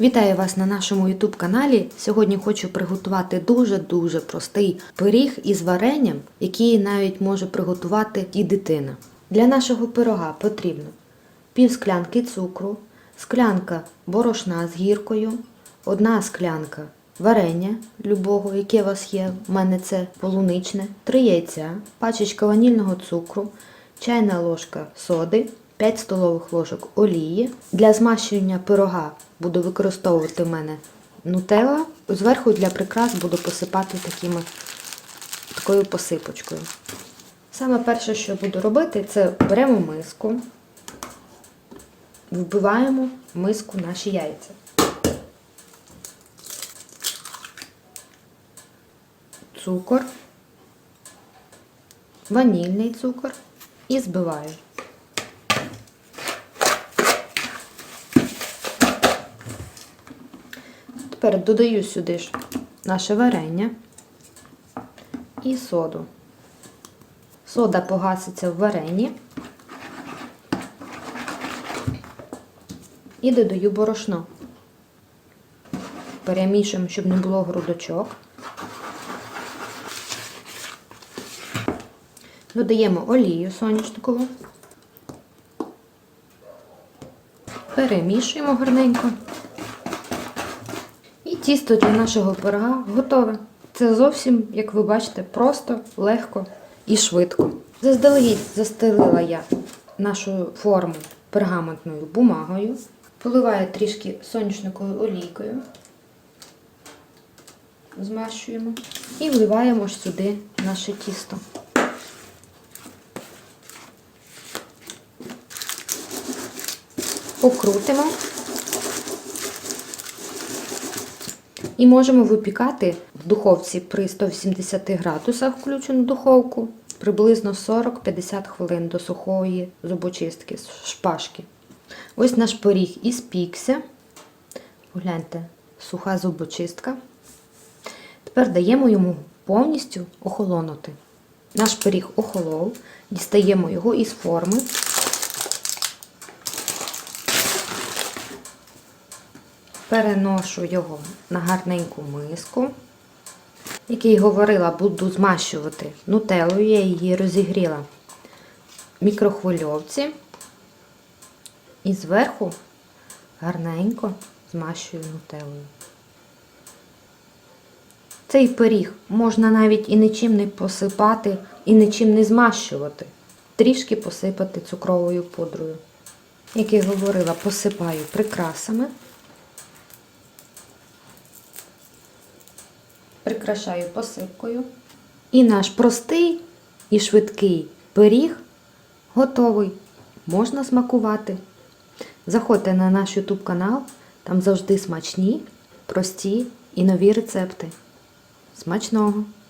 Вітаю вас на нашому YouTube каналі. Сьогодні хочу приготувати дуже-дуже простий пиріг із варенням, який навіть може приготувати і дитина. Для нашого пирога потрібно пів склянки цукру, склянка борошна з гіркою, одна склянка варення любого, яке у вас є. У мене це полуничне, три яйця, пачечка ванільного цукру, чайна ложка соди, 5 столових ложок олії. Для змащування пирога буду використовувати в мене нутелла. Зверху для прикрас буду посипати такими, такою посипочкою. Саме перше, що буду робити, це беремо миску, вбиваємо в миску наші яйця. Цукор, ванільний цукор і збиваю. Тепер додаю сюди ж наше варення і соду. Сода погаситься в варенні. І додаю борошно. Перемішуємо, щоб не було грудочок. Додаємо олію соняшникову. Перемішуємо гарненько. Тісто для нашого пирога готове. Це зовсім, як ви бачите, просто, легко і швидко. Заздалегідь застелила я нашу форму пергаментною бумагою, поливаю трішки соняшниковою олійкою, змащуємо і вливаємо ж сюди наше тісто. Покрутимо. І можемо випікати в духовці при 180 градусах включену духовку приблизно 40-50 хвилин до сухої зубочистки, шпажки. Ось наш пиріг і спікся. Погляньте, суха зубочистка. Тепер даємо йому повністю охолонути. Наш пиріг охолов, дістаємо його із форми. Переношу його на гарненьку миску, який говорила, буду змащувати нутелою, я її розігріла в мікрохвильовці. І зверху гарненько змащую нутелою. Цей пиріг можна навіть і нічим не посипати, і нічим не змащувати. Трішки посипати цукровою пудрою. Як я говорила, посипаю прикрасами. Прикрашаю посипкою. І наш простий і швидкий пиріг готовий. Можна смакувати. Заходьте на наш YouTube канал, там завжди смачні, прості і нові рецепти. Смачного!